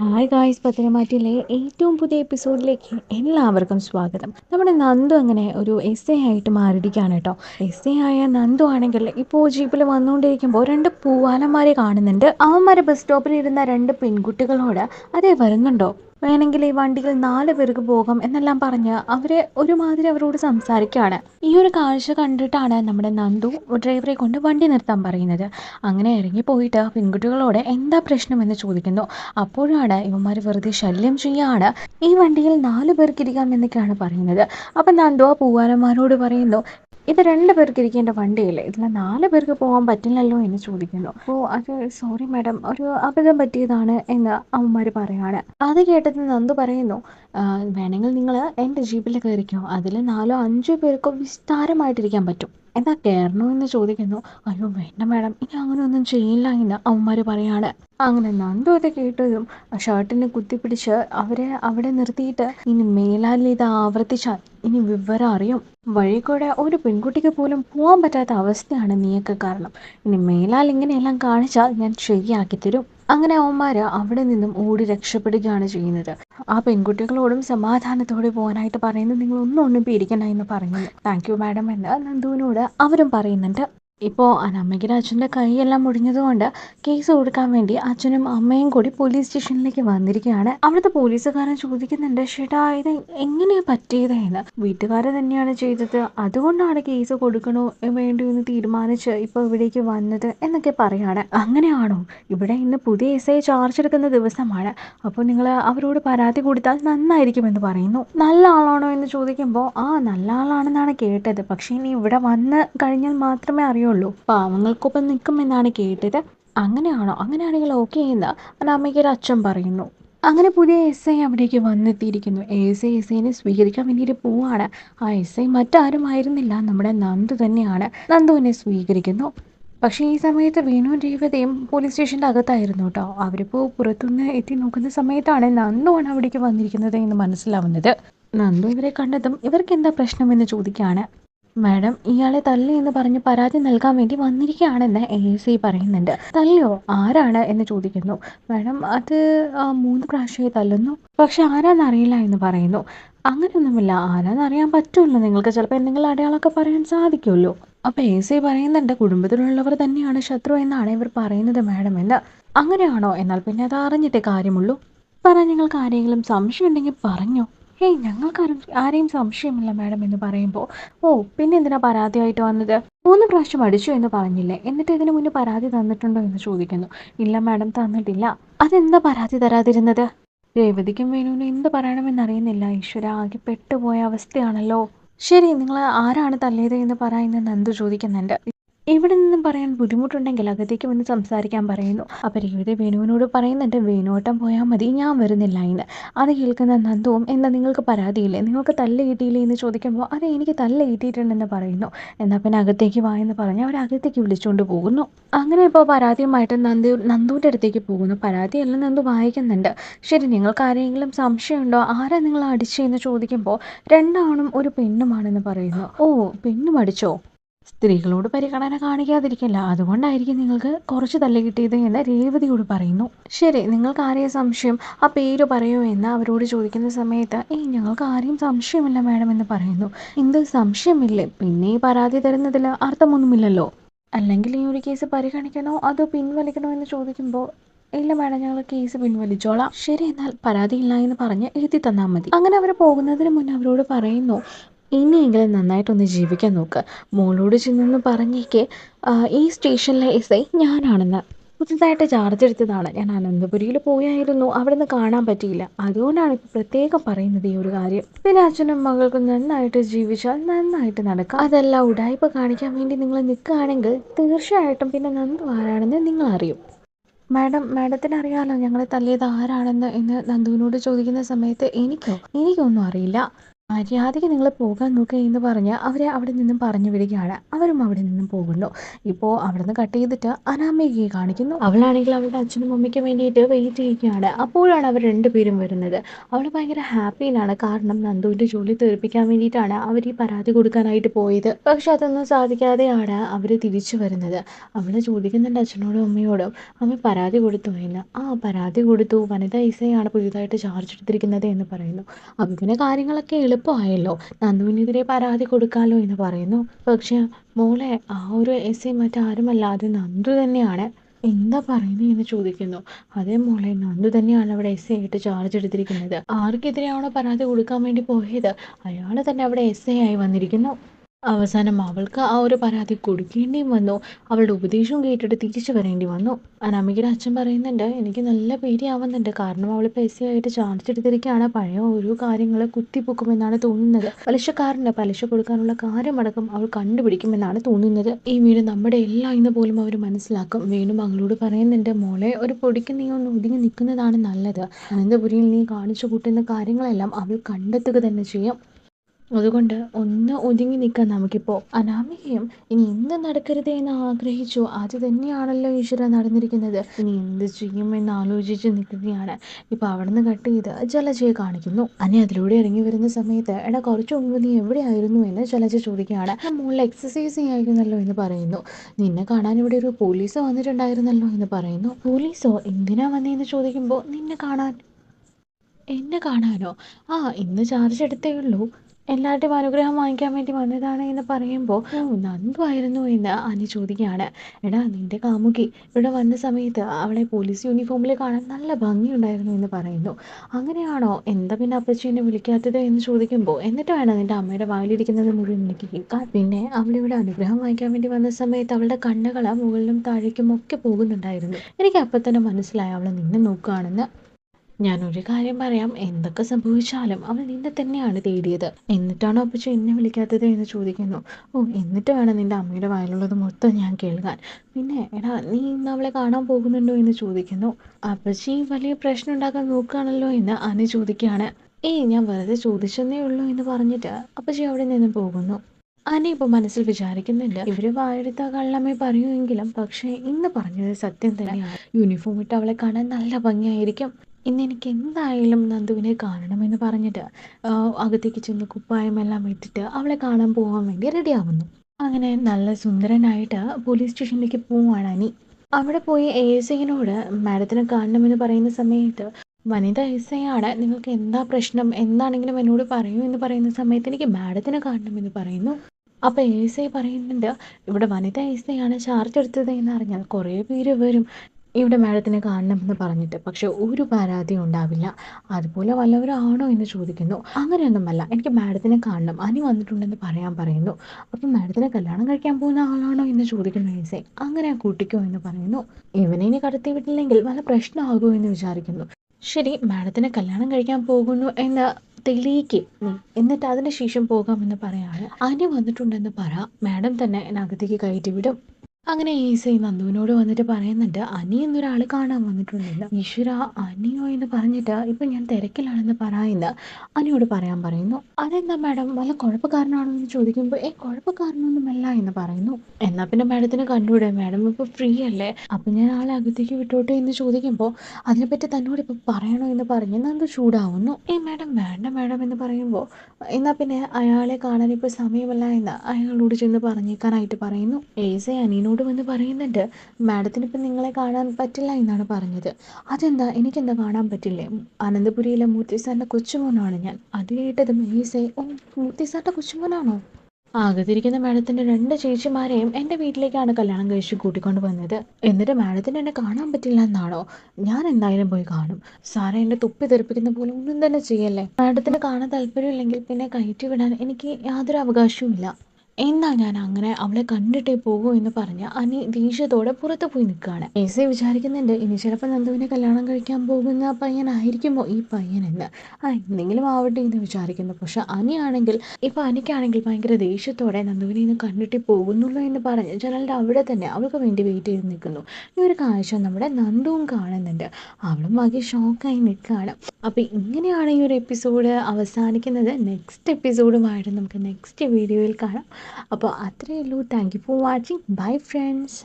Hi guys പത്തനമാറ്റിലെ ഏറ്റവും പുതിയ എപ്പിസോഡിലേക്ക് എല്ലാവർക്കും സ്വാഗതം. നമ്മുടെ നന്ദു അങ്ങനെ ഒരു എസ് എ ആയിട്ട് മാറിയിരിക്കുകയാണ് കേട്ടോ. എസ് എ ആയ നന്ദു ആണെങ്കിൽ ഇപ്പോൾ ജീപ്പിൽ വന്നുകൊണ്ടിരിക്കുമ്പോൾ രണ്ട് പൂവാലന്മാരെ കാണുന്നുണ്ട്. അവന്മാരെ ബസ് സ്റ്റോപ്പിൽ ഇരുന്ന രണ്ട് പെൺകുട്ടികളോട് അതേ വരുന്നുണ്ടോ? വേണമെങ്കിൽ ഈ വണ്ടിയിൽ നാല് പേർക്ക് പോകാം എന്നെല്ലാം പറഞ്ഞ് അവരെ ഒരുമാതിരി അവരോട് സംസാരിക്കുകയാണ്. ഈ ഒരു കാഴ്ച കണ്ടിട്ടാണ് നമ്മുടെ നന്ദു ഡ്രൈവറെ കൊണ്ട് വണ്ടി നിർത്താൻ പറയുന്നത്. അങ്ങനെ ഇറങ്ങി പോയിട്ട് പെൺകുട്ടികളോട് എന്താ പ്രശ്നം എന്ന് ചോദിക്കുന്നു. അപ്പോഴാണ് ഇവന്മാർ വെറുതെ ശല്യം ചെയ്യാണ്. ഈ വണ്ടിയിൽ നാല് പേർക്ക് ഇരിക്കാം എന്നൊക്കെയാണ് പറയുന്നത്. അപ്പം നന്ദു ആ പൂവാനന്മാരോട് പറയുന്നു ഇത് രണ്ട് പേർക്ക് ഇരിക്കേണ്ട വണ്ടിയല്ലേ? ഇതിൽ നാല് പേർക്ക് പോകാൻ പറ്റില്ലല്ലോ എന്ന് ചോദിക്കുന്നു. അപ്പോൾ അത് സോറി മാഡം ഒരു അബദ്ധം പറ്റിയതാണ് എന്ന് അവന്മാർ പറയാണ്. അത് കേട്ടത് നന്ദു പറയുന്നു. "ആ, വേണമെങ്കിൽ നിങ്ങൾ എന്റെ ജീപ്പിൽ കയറിക്കോ. അതിൽ നാലോ അഞ്ചോ പേർക്കോ വിസ്താരമായിട്ടിരിക്കാൻ പറ്റും. എന്താ കയറണോ എന്ന് ചോദിക്കുന്നു. അയ്യോ വേണ്ട മാഡം. ഇനി അങ്ങനെ ഒന്നും ചെയ്യില്ല എന്ന് അവന്മാർ പറയാണ്. അങ്ങനെ നന്ദു അത് കേട്ടതും ഷർട്ടിനെ കുത്തിപ്പിടിച്ച് അവരെ അവിടെ നിർത്തിയിട്ട് ഇനി മേലാൽ ഇത് ആവർത്തിച്ചാൽ ഇനി വിവരം അറിയും. വഴി കൂടെ ഒരു പെൺകുട്ടിക്ക് പോലും പോകാൻ പറ്റാത്ത അവസ്ഥയാണ് നീയൊക്കെ കാരണം. ഇനി മേലാൽ ഇങ്ങനെയെല്ലാം കാണിച്ചാൽ ഞാൻ ശരിയാക്കി തരും അങ്ങനെ അവന്മാർ അവിടെ നിന്നും ഓടി രക്ഷപ്പെടുകയാണ് ചെയ്യുന്നത്. ആ പെൺകുട്ടികളോടും സമാധാനത്തോടെ പോകാനായിട്ട് പറയുന്നു നിങ്ങൾ ഒന്നും ഒന്നും പേടിക്കണ്ട എന്ന് പറഞ്ഞു താങ്ക് യു മാഡം എന്ന് നന്ദുവിനോട് അവരും പറയുന്നുണ്ട് ഇപ്പോൾ അനമ്മയ്ക്കും അച്ഛന്റെ കൈയെല്ലാം മുടിഞ്ഞതുകൊണ്ട് കേസ് കൊടുക്കാൻ വേണ്ടി അച്ഛനും അമ്മയും കൂടി പോലീസ് സ്റ്റേഷനിലേക്ക് വന്നിരിക്കുകയാണ്. അവിടുത്തെ പോലീസുകാരൻ ചോദിക്കുന്നുണ്ട് ചേട്ടാ ഇത് എങ്ങനെയാ പറ്റിയത് എന്ന്? വീട്ടുകാരെ തന്നെയാണ് ചെയ്തത്. അതുകൊണ്ടാണ് കേസ് കൊടുക്കണോ വേണ്ടോ എന്ന് തീരുമാനിച്ച് ഇപ്പോൾ ഇവിടേക്ക് വന്നത് എന്നൊക്കെ പറയാണ്. അങ്ങനെയാണോ? ഇവിടെ ഇന്ന് പുതിയ എസ് ഐ ചാർജ് എടുക്കുന്ന ദിവസമാണ്. അപ്പോൾ നിങ്ങൾ അവരോട് പരാതി കൊടുത്താൽ നന്നായിരിക്കുമെന്ന് പറയുന്നു. നല്ല ആളാണോ? എന്ന് ചോദിക്കുമ്പോൾ ആ നല്ല ആളാണെന്നാണ് കേട്ടത്. പക്ഷേ ഇനി ഇവിടെ വന്ന് കഴിഞ്ഞാൽ മാത്രമേ അറിയുള്ളൂ പാവങ്ങൾക്കൊപ്പം നിൽക്കുമെന്നാണ് കേട്ടത്. അങ്ങനെയാണോ? അങ്ങനെയാണെങ്കിൽ ഓക്കെ എന്ന്. അനാമികയുടെ അച്ഛൻ പറയുന്നു. അങ്ങനെ പുതിയ എസ് ഐ അവിടേക്ക് വന്നെത്തിയിരിക്കുന്നു. എസ് ഐ എസ് ഐനെ സ്വീകരിക്കാൻ വേണ്ടിയിട്ട് പോവാണ്. ആ എസ് ഐ മറ്റാരും ആയിരുന്നില്ല നമ്മുടെ നന്ദു തന്നെയാണ് നന്ദുവിനെ സ്വീകരിക്കുന്നു. പക്ഷേ ഈ സമയത്ത് വേണു രേവതയും പോലീസ് സ്റ്റേഷന്റെ അകത്തായിരുന്നു കേട്ടോ. അവരിപ്പോൾ പുറത്തുനിന്ന് എത്തി നോക്കുന്ന സമയത്താണ് നന്ദുവാണ് അവിടേക്ക് വന്നിരിക്കുന്നത് എന്ന് മനസ്സിലാവുന്നത്. നന്ദു ഇവരെ കണ്ടതും ഇവർക്ക് എന്താ പ്രശ്നമെന്ന് ചോദിക്കുകയാണ്. മാഡം ഇയാളെ തല്ലി എന്ന് പറഞ്ഞ് പരാതി നൽകാൻ വേണ്ടി വന്നിരിക്കുകയാണെന്ന് എ സി പറയുന്നുണ്ട്. തല്ലിയോ ആരാണ് എന്ന് ചോദിക്കുന്നു. മാഡം അത് മൂന്ന് പ്രാവശ്യമായി തല്ലുന്നു പക്ഷെ ആരാന്നറിയില്ല എന്ന് പറയുന്നു. അങ്ങനെയൊന്നുമില്ല. ആരാന്നറിയാൻ പറ്റുമല്ലോ നിങ്ങൾക്ക്. ചിലപ്പോൾ എന്തെങ്കിലും അടയാളമൊക്കെ പറയാൻ സാധിക്കുമല്ലോ. അപ്പോൾ എ സി പറയുന്നുണ്ട് കുടുംബത്തിലുള്ളവർ തന്നെയാണ് ശത്രു എന്നാണ് ഇവർ പറയുന്നത് മാഡം എന്ന്. അങ്ങനെയാണോ? എന്നാൽ പിന്നെ അത് അറിഞ്ഞിട്ടേ കാര്യമുള്ളൂ. പറ നിങ്ങൾക്ക് ആരെങ്കിലും സംശയം ഉണ്ടെങ്കിൽ പറഞ്ഞോ. ഹേയ് ഞങ്ങൾക്ക് ആരും ആരെയും സംശയമില്ല മാഡം എന്ന് പറയുമ്പോൾ ഓ പിന്നെ എന്തിനാ പരാതിയായിട്ട് വന്നത്? മൂന്ന് പ്രാവശ്യം അടിച്ചു എന്ന് പറഞ്ഞില്ലേ? എന്നിട്ട് ഇതിനു മുന്നേ പരാതി തന്നിട്ടുണ്ടോ എന്ന് ചോദിക്കുന്നു. ഇല്ല മാഡം തന്നിട്ടില്ല. അതെന്താ പരാതി തരാതിരുന്നത്? രേവതിക്കും വേണുവിനും എന്ത് പറയണമെന്നറിയുന്നില്ല ഈശ്വര ആകെ പെട്ടുപോയ അവസ്ഥയാണല്ലോ. ശരി നിങ്ങൾ ആരാണ് തല്ലിയത് എന്ന് പറയുന്ന നന്ദു ചോദിക്കുന്നുണ്ട്. ഇവിടെ നിന്നും പറയാൻ ബുദ്ധിമുട്ടുണ്ടെങ്കിൽ അകത്തേക്ക് വന്ന് സംസാരിക്കാൻ പറയുന്നു. അപ്പോൾ രേവതി വേണുവിനോട് പറയുന്നുണ്ട് വേണുവട്ടം പോയാൽ മതി ഞാൻ വരുന്നില്ല എന്ന്. അത് കേൾക്കുന്ന നന്ദവും എന്താ നിങ്ങൾക്ക് പരാതിയില്ലേ? നിങ്ങൾക്ക് തല്ല് കിട്ടിയില്ലേ എന്ന് ചോദിക്കുമ്പോൾ അതെ എനിക്ക് തല്ല് കിട്ടിയിട്ടുണ്ടെന്ന് പറയുന്നു. എന്നാൽ പിന്നെ അകത്തേക്ക് വാ എന്ന് പറഞ്ഞ് അവർ അകത്തേക്ക് വിളിച്ചുകൊണ്ട് പോകുന്നു. അങ്ങനെ ഇപ്പോൾ പരാതിയുമായിട്ട് നന്ദു നന്ദുവിന്റെ അടുത്തേക്ക് പോകുന്നു. പരാതിയെല്ലാം നന്ദു വായിക്കുന്നുണ്ട്. ശരി നിങ്ങൾക്ക് ആരെങ്കിലും സംശയമുണ്ടോ? ആരാ നിങ്ങൾ അടിച്ചതെന്ന് ചോദിക്കുമ്പോൾ രണ്ടാണും ഒരു പെണ്ണുമാണെന്ന് പറയുന്നു. ഓ പെണ്ണും അടിച്ചോ? സ്ത്രീകളോട് പരിഗണന കാണിക്കാതിരിക്കില്ല. അതുകൊണ്ടായിരിക്കും നിങ്ങൾക്ക് കുറച്ച് തല്ല് കിട്ടിയത് എന്ന് രേവതിയോട് പറയുന്നു. ശരി നിങ്ങൾക്ക് ആരെയും സംശയം? ആ പേര് പറയൂ എന്ന് അവരോട് ചോദിക്കുന്ന സമയത്ത് ഏയ് ഞങ്ങൾക്ക് ആരെയും സംശയമില്ല മാഡം എന്ന് പറയുന്നു. എന്ത്? സംശയമില്ലേ? പിന്നെ ഈ പരാതി തരുന്നതിൽ അർത്ഥമൊന്നുമില്ലല്ലോ. അല്ലെങ്കിൽ ഈ ഒരു കേസ് പരിഗണിക്കണോ? അതോ പിൻവലിക്കണോ എന്ന് ചോദിക്കുമ്പോൾ ഇല്ല മാഡം ഞങ്ങൾ കേസ് പിൻവലിച്ചോളാം. ശരി എന്നാൽ പരാതിയില്ല എന്ന് പറഞ്ഞ് എഴുതി തന്നാൽ മതി. അങ്ങനെ അവർ പോകുന്നതിന് മുന്നേ അവരോട് പറയുന്നു ഇനിയെങ്കിലും നന്നായിട്ടൊന്ന് ജീവിക്കാൻ നോക്ക്. മോളോട് ചെന്നൊന്ന് പറഞ്ഞേക്ക്. ഈ സ്റ്റേഷനിലെ എസ് ഐ ഞാനാണെന്ന്. പുതുതായിട്ട് ചാർജ് എടുത്തതാണ്. ഞാൻ അനന്തപുരിയിൽ പോയായിരുന്നു. അവിടെ നിന്ന് കാണാൻ പറ്റിയില്ല. അതുകൊണ്ടാണ് ഇപ്പോൾ പ്രത്യേകം പറയുന്നത് ഈ ഒരു കാര്യം. പിന്നെ അച്ഛനും മകൾക്കും നന്നായിട്ട് ജീവിച്ചാൽ നന്നായിട്ട് നടക്കാം. അതല്ല ഉടായ്പ കാണിക്കാൻ വേണ്ടി നിങ്ങൾ നിൽക്കുകയാണെങ്കിൽ തീർച്ചയായിട്ടും പിന്നെ നന്ദു ആരാണെന്ന് നിങ്ങൾ അറിയും. മാഡം മാഡത്തിന് അറിയാമല്ലോ ഞങ്ങളെ തല്ലിയത് ആരാണെന്ന് എന്ന് നന്ദുവിനോട് ചോദിക്കുന്ന സമയത്ത് എനിക്കോ? എനിക്കൊന്നും അറിയില്ല. മര്യാദയ്ക്ക് നിങ്ങൾ പോകാൻ നോക്കുക എന്ന് പറഞ്ഞ് അവരെ അവിടെ നിന്നും പറഞ്ഞു വിടുകയാണ്. അവരും അവിടെ നിന്നും പോകുന്നു. ഇപ്പോൾ അവിടെ നിന്ന് കട്ട് ചെയ്തിട്ട് അനാമികയെ കാണിക്കുന്നു. അവളാണെങ്കിൽ അവളുടെ അച്ഛനും അമ്മയ്ക്കും വേണ്ടിയിട്ട് വെയിറ്റ് ചെയ്യുകയാണ്. അപ്പോഴാണ് അവർ രണ്ടുപേരും വരുന്നത്. അവൾ ഭയങ്കര ഹാപ്പിയിലാണ് കാരണം നന്ദുവിന്റെ ജോലി തീർപ്പിക്കാൻ വേണ്ടിയിട്ടാണ് അവർ ഈ പരാതി കൊടുക്കാനായിട്ട് പോയത്. പക്ഷെ അതൊന്നും സാധിക്കാതെയാണ് അവർ തിരിച്ചു വരുന്നത്. അവൾ ചോദിക്കുന്നുണ്ട് അച്ഛനോടും അമ്മയോടും അമ്മ പരാതി കൊടുത്തു എന്ന്. ആ പരാതി കൊടുത്തു. വനിത ഇസയാണ് പുതിയതായിട്ട് ചാർജ് എടുത്തിരിക്കുന്നത് എന്ന് പറയുന്നു. അപ്പം പിന്നെ കാര്യങ്ങളൊക്കെ എളുപ്പമായല്ലോ നന്ദുവിനെതിരെ പരാതി കൊടുക്കാമല്ലോ എന്ന് പറയുന്നു. പക്ഷെ മോളെ ആ ഒരു എസ് ഐ മറ്റാരുമല്ലാതെ നന്ദു തന്നെയാണ്. എന്താ പറയുന്നത് എന്ന് ചോദിക്കുന്നു. അതേ മോളെ നന്ദു തന്നെയാണ് അവിടെ എസ് ഐ ആയിട്ട് ചാർജ് എടുത്തിരിക്കുന്നത്. ആർക്കെതിരെയാണോ പരാതി കൊടുക്കാൻ വേണ്ടി പോയത്? അയാൾ തന്നെ അവിടെ എസ് ഐ ആയി വന്നിരിക്കുന്നു. അവസാനം അവൾക്ക് ആ ഒരു പരാതി കൊടുക്കേണ്ടിയും വന്നു. അവളുടെ ഉപദേശവും കേട്ടിട്ട് തിരിച്ചു വരേണ്ടി വന്നു. അനാമികയുടെ അച്ഛൻ പറയുന്നുണ്ട് എനിക്ക് നല്ല പേടിയാവുന്നുണ്ട്. കാരണം അവൾ പൈസ ആയിട്ട് ചാർജ് എടുത്തിരിക്കുകയാണ്. പഴയ ഓരോ കാര്യങ്ങളെ കുത്തിപ്പൊക്കുമെന്നാണ് തോന്നുന്നത്. പലിശക്കാരന്റെ പലിശ കൊടുക്കാനുള്ള കാര്യമടക്കം അവൾ കണ്ടുപിടിക്കുമെന്നാണ് തോന്നുന്നത്. ഈ വീട് നമ്മുടെ എല്ലാം എന്ന് പോലും അവർ മനസ്സിലാക്കും. വീണ്ടും മകളോട് പറയുന്നുണ്ട് മോളെ ഒരു പൊടിക്ക് നീ ഒന്ന് ഒതുങ്ങി നിൽക്കുന്നതാണ് നല്ലത്. അനന്തപുരിയിൽ നീ കാണിച്ചു കൂട്ടുന്ന കാര്യങ്ങളെല്ലാം അവൾ കണ്ടെത്തുക തന്നെ ചെയ്യും. അതുകൊണ്ട് ഒന്ന് ഒതുങ്ങി നിൽക്കാം നമുക്കിപ്പോൾ അനാമികയും ഇനി എന്ത് നടക്കരുത് എന്ന് ആഗ്രഹിച്ചു. അത് തന്നെയാണല്ലോ ഈശ്വര നടന്നിരിക്കുന്നത്. ഇനി എന്ത് ചെയ്യുമെന്ന് ആലോചിച്ച് നിൽക്കുകയാണ്. ഇപ്പോൾ അവിടെ നിന്ന് കട്ട് ചെയ്ത് ജലജയെ കാണിക്കുന്നു. അനി അതിലൂടെ ഇറങ്ങി വരുന്ന സമയത്ത് എടാ കുറച്ച് മുമ്പ് നീ എവിടെയായിരുന്നു? എന്ന് ജലജ ചോദിക്കുകയാണ്. മുകളിൽ എക്സസൈസ് ചെയ്യായിരുന്നല്ലോ എന്ന് പറയുന്നു. നിന്നെ കാണാൻ ഇവിടെ ഒരു പോലീസ് വന്നിട്ടുണ്ടായിരുന്നല്ലോ എന്ന് പറയുന്നു. പോലീസോ? എന്തിനാ വന്നതെന്ന് ചോദിക്കുമ്പോൾ നിന്നെ കാണാൻ. എന്നെ കാണാനോ? ആ ഇന്ന് ചാർജ് എടുത്തേ ഉള്ളൂ. എല്ലാവരുടെയും അനുഗ്രഹം വാങ്ങിക്കാൻ വേണ്ടി വന്നതാണ് എന്ന് പറയുമ്പോൾ നന്ദുവായിരുന്നു എന്ന് അനി ചോദിക്കുകയാണ്. എടാ നിന്റെ കാമുകി ഇവിടെ വന്ന സമയത്ത് അവളെ പോലീസ് യൂണിഫോമിൽ കാണാൻ നല്ല ഭംഗിയുണ്ടായിരുന്നു എന്ന് പറയുന്നു. അങ്ങനെയാണോ? എന്താ പിന്നെ അപ്പച്ചീനെ വിളിക്കാത്തത്? എന്ന് ചോദിക്കുമ്പോൾ എന്നിട്ട് വേണം നിന്റെ അമ്മയുടെ വായിലിരിക്കുന്നത് മുഴുവൻ എനിക്ക് കേൾക്കാൻ. പിന്നെ അവളിവിടെ അനുഗ്രഹം വാങ്ങിക്കാൻ വേണ്ടി വന്ന സമയത്ത് അവളുടെ കണ്ണുകൾ മുകളിലും താഴേക്കും ഒക്കെ പോകുന്നുണ്ടായിരുന്നു. എനിക്ക് അപ്പം തന്നെ മനസ്സിലായി. അവൾ നിന്നെ നോക്കുകയാണെന്ന് ഞാനൊരു കാര്യം പറയാം. എന്തൊക്കെ സംഭവിച്ചാലും അവൾ നിന്നെ തന്നെയാണ് തേടിയത്. എന്നിട്ടാണോ അപ്പച്ചു എന്നെ വിളിക്കാത്തത് എന്ന് ചോദിക്കുന്നു. ഓ എന്നിട്ട് വേണം നിന്റെ അമ്മയുടെ വായിലുള്ളത് മൊത്തം ഞാൻ കേൾക്കാൻ. പിന്നെ എടാ നീ ഇന്ന് അവളെ കാണാൻ പോകുന്നുണ്ടോ എന്ന് ചോദിക്കുന്നു. അപ്പച്ചി വലിയ പ്രശ്നം ഉണ്ടാക്കാൻ നോക്കുകയാണല്ലോ എന്ന് അനു ചോദിക്കുകയാണ്. ഏയ് ഞാൻ വെറുതെ ചോദിച്ചെന്നേ ഉള്ളൂ എന്ന് പറഞ്ഞിട്ട് അപ്പച്ചി അവിടെ നിന്ന് പോകുന്നു. അനി ഇപ്പോൾ മനസ്സിൽ വിചാരിക്കുന്നില്ല ഇവർ വായെടുത്ത കള്ളമ്മ പറയുമെങ്കിലും പക്ഷേ ഇന്ന് പറഞ്ഞത് സത്യം തന്നെയാണ്. യൂണിഫോം ഇട്ട് അവളെ കാണാൻ നല്ല ഭംഗിയായിരിക്കും. ഇന്ന് എനിക്ക് എന്തായാലും നന്ദുവിനെ കാണണമെന്ന് പറഞ്ഞിട്ട് അകത്തേക്ക് ചെന്ന് കുപ്പായമെല്ലാം ഇട്ടിട്ട് അവളെ കാണാൻ പോകാൻ വേണ്ടി റെഡിയാവുന്നു. അങ്ങനെ നല്ല സുന്ദരനായിട്ട് പോലീസ് സ്റ്റേഷനിലേക്ക് പോവാണ് അനി. അവിടെ പോയി എ എസ് ഐനോട് മാഡത്തിനെ കാണണമെന്ന് പറയുന്ന സമയത്ത് വനിത എസ് ഐ ആണ് നിങ്ങൾക്ക് എന്താ പ്രശ്നം? എന്താണെങ്കിലും എന്നോട് പറയൂ എന്ന് പറയുന്ന സമയത്ത് എനിക്ക് മാഡത്തിനെ കാണണമെന്ന് പറയുന്നു. അപ്പോൾ എ എസ് ഐ പറയുന്നുണ്ട് ഇവിടെ വനിത എസ് ഐ ആണ് ചാർജ് എടുത്തത് എന്ന് അറിഞ്ഞാൽ കുറേ പേര് വരും. ഇവിടെ മാഡത്തിനെ കാണണമെന്ന് പറഞ്ഞിട്ട് പക്ഷെ ഒരു പരാതിയും ഉണ്ടാവില്ല. അതുപോലെ വല്ലവരാണോ എന്ന് ചോദിക്കുന്നു. അങ്ങനെയൊന്നുമല്ല എനിക്ക് മാഡത്തിനെ കാണണം. അനി വന്നിട്ടുണ്ടെന്ന് പറയാൻ പറയുന്നു. അപ്പം മാഡത്തിനെ കല്യാണം കഴിക്കാൻ പോകുന്ന ആളാണോ എന്ന് ചോദിക്കുന്നു ഏസെ അങ്ങനെ കൂട്ടിക്കോ എന്ന് പറയുന്നു. ഇവനെ ഇനി കടത്തി വിട്ടില്ലെങ്കിൽ വല്ല പ്രശ്നമാകുമോ എന്ന് വിചാരിക്കുന്നു. ശരി മാഡത്തിനെ കല്യാണം കഴിക്കാൻ പോകുന്നു എന്ന് തെളിയിക്കും. എന്നിട്ട് അതിന് ശേഷം പോകാമെന്ന് പറയാണ്. അനി വന്നിട്ടുണ്ടെന്ന് പറ. മാഡം തന്നെ അകത്തേക്ക് കയറ്റി വിടും. അങ്ങനെ ഈസൈ നന്ദുവിനോട് വന്നിട്ട് പറയുന്നുണ്ട് അനി എന്നൊരാൾ കാണാൻ വന്നിട്ടുണ്ടല്ലോ ഈശ്വര അനിയോ എന്ന് പറഞ്ഞിട്ട് ഇപ്പൊ ഞാൻ തിരക്കിലാണെന്ന് പറയുന്ന. അനിയോട് പറയാൻ പറയുന്നു അതെന്താ മാഡം വല്ല കുഴപ്പക്കാരനാണോ എന്ന് ചോദിക്കുമ്പോൾ ഏ കുഴപ്പക്കാരനൊന്നുമല്ല എന്ന് പറയുന്നു. എന്നാ പിന്നെ മാഡത്തിന് കണ്ടുകൂടെ മാഡം ഇപ്പൊ ഫ്രീ അല്ലേ? അപ്പൊ ഞാൻ ആളെ അകത്തേക്ക് വിട്ടോട്ടെ എന്ന് ചോദിക്കുമ്പോൾ അതിനെപ്പറ്റി തന്നോട് ഇപ്പൊ പറയണോ എന്ന് പറഞ്ഞ് നന്ദു ചൂടാവുന്നു. ഏ മാഡം വേണ്ട മാഡം എന്ന് പറയുമ്പോൾ എന്നാ പിന്നെ അയാളെ കാണാൻ ഇപ്പൊ സമയമല്ല എന്ന് അയാളോട് ചെന്ന് പറഞ്ഞേക്കാനായിട്ട് പറയുന്നു. ഏസേ അനീനോട് എന്നോട് വന്ന് പറയുന്നുണ്ട് മാഡത്തിന് ഇപ്പം നിങ്ങളെ കാണാൻ പറ്റില്ല എന്നാണ് പറഞ്ഞത്. അതെന്താ? എനിക്കെന്താ കാണാൻ പറ്റില്ലേ? അനന്തപുരിയിലെ മൂർത്തി സാറിന്റെ കൊച്ചുമോനാണ് ഞാൻ. അത് കേട്ടത് മീസേ ഓ മൂർത്തി സാറിന്റെ കൊച്ചുമോനാണോ? ആകത്തിരിക്കുന്ന മാഡത്തിന്റെ രണ്ട് ചേച്ചിമാരെയും എന്റെ വീട്ടിലേക്കാണ് കല്യാണം കഴിച്ച് കൂട്ടിക്കൊണ്ട് വന്നത്. എന്നിട്ട് മാഡത്തിന് എന്നെ കാണാൻ പറ്റില്ല എന്നാണോ? ഞാൻ എന്തായാലും പോയി കാണും. സാറെ എന്നെ തുപ്പി തെറിപ്പിക്കുന്ന പോലെ ഒന്നും തന്നെ ചെയ്യല്ലേ? മാഡത്തിന് കാണാൻ താല്പര്യമില്ലെങ്കിൽ പിന്നെ കയറ്റി വിടാൻ എനിക്ക് യാതൊരു അവകാശവും ഇല്ല എന്നാ ഞാൻ അങ്ങനെ അവളെ കണ്ടിട്ടേ പോകൂ എന്ന് പറഞ്ഞ് അനി ദേഷ്യത്തോടെ പുറത്ത് പോയി നിൽക്കുകയാണ്. ഏസി വിചാരിക്കുന്നുണ്ട് ഇനി ചിലപ്പോൾ നന്ദുവിനെ കല്യാണം കഴിക്കാൻ പോകുന്ന പയ്യനായിരിക്കുമോ ഈ പയ്യനെന്ന്? ആ എന്തെങ്കിലും ആവട്ടെ എന്ന് വിചാരിക്കുന്നു. പക്ഷെ അനിയാണെങ്കിൽ ഇപ്പം അനിക്കാണെങ്കിൽ ഭയങ്കര ദേഷ്യത്തോടെ നന്ദുവിനെ ഇന്ന് കണ്ടിട്ട് പോകുന്നുള്ളൂ എന്ന് പറഞ്ഞ് ജനലിന്റെ അവിടെ തന്നെ അവൾക്ക് വേണ്ടി വെയിറ്റ് ചെയ്ത് നിൽക്കുന്നു. ഈ ഒരു കാഴ്ച നമ്മുടെ നന്ദുവും കാണുന്നുണ്ട്. അവളും ആകെ ഷോക്കായി നിൽക്കുകയാണ്. അപ്പോൾ ഇങ്ങനെയാണ് ഈ ഒരു എപ്പിസോഡ് അവസാനിക്കുന്നത്. നെക്സ്റ്റ് എപ്പിസോഡുമായിട്ട് നമുക്ക് നെക്സ്റ്റ് വീഡിയോയിൽ കാണാം. അപ്പോൾ അത്രയേ ഉള്ളൂ. Thank you for watching bye friends